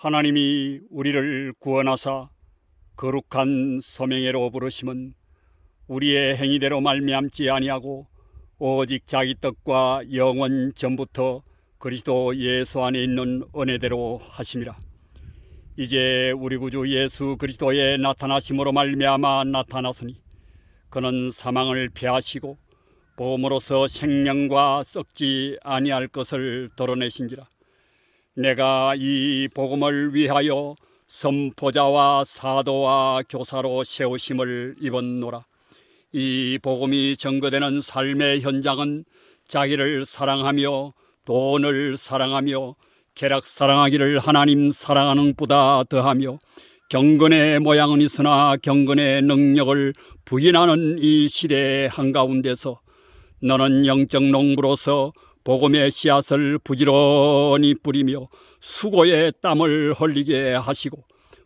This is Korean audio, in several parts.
하나님이 우리를 구원하사 거룩한 소명회로 부르심은 우리의 행위대로 말미암지 아니하고 오직 자기 뜻과 영원 전부터 그리스도 예수 안에 있는 은혜대로 하심이라. 이제 우리 구주 예수 그리스도의 나타나심으로 말미암아 나타났으니 그는 사망을 패하시고 보험으로서 생명과 썩지 아니할 것을 드러내신지라. 내가 이 복음을 위하여 선포자와 사도와 교사로 세우심을 입었노라. 이 복음이 전거되는 삶의 현장은 자기를 사랑하며 돈을 사랑하며 쾌락 사랑하기를 하나님 사랑하는 보다 더하며 경건의 모양은 있으나 경건의 능력을 부인하는 이 시대의 한가운데서 너는 영적 농부로서 복음의 씨앗을 부지런히 뿌리며 수고의 땀을 흘리게 하시고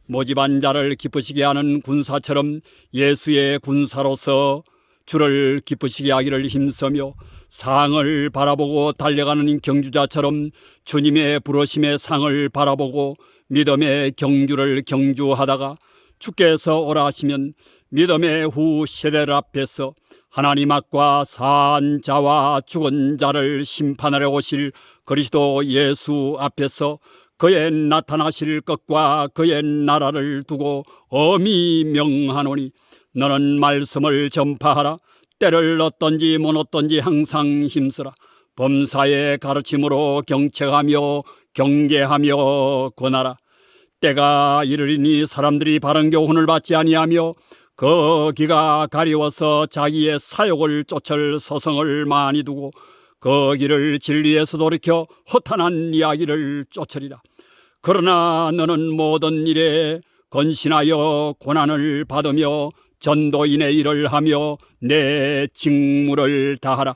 모집한 자를 기쁘시게 하는 군사처럼 예수의 군사로서 주를 기쁘시게 하기를 힘쓰며 상을 바라보고 달려가는 경주자처럼 주님의 부르심의 상을 바라보고 믿음의 경주를 경주하다가 주께서 오라 하시면 믿음의 후 세대를 앞에서 하나님 앞과 산 자와 죽은 자를 심판하려 오실 그리스도 예수 앞에서 그의 나타나실 것과 그의 나라를 두고 엄히 명하노니 너는 말씀을 전파하라. 때를 얻든지 못 얻든지 항상 힘쓰라. 범사의 가르침으로 경책하며 경계하며 권하라 때가 이르리니 사람들이 바른 교훈을 받지 아니하며 그 기가 가리워서 자기의 사욕을 쫓을 서성을 많이 두고 그 길을 진리에서 돌이켜 허탄한 이야기를 쫓으리라. 그러나 너는 모든 일에 건신하여 고난을 받으며 전도인의 일을 하며 내 직무를 다하라.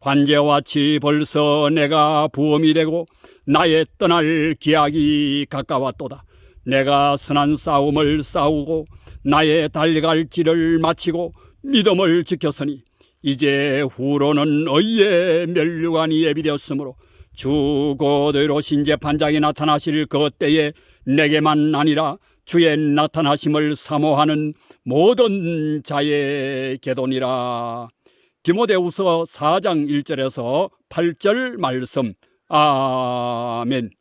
관제와 치 벌써 내가 부엄이 되고 나의 떠날 기약이 가까웠도다. 내가 선한 싸움을 싸우고 나의 달려갈 길을 마치고 믿음을 지켰으니 이제 후로는 의의 멸류관이 예비되었으므로 주고대로 신재판장이 나타나실 그 때에 내게만 아니라 주의 나타나심을 사모하는 모든 자의 계돈이라. 디모데후서 4장 1절에서 8절 말씀. 아멘.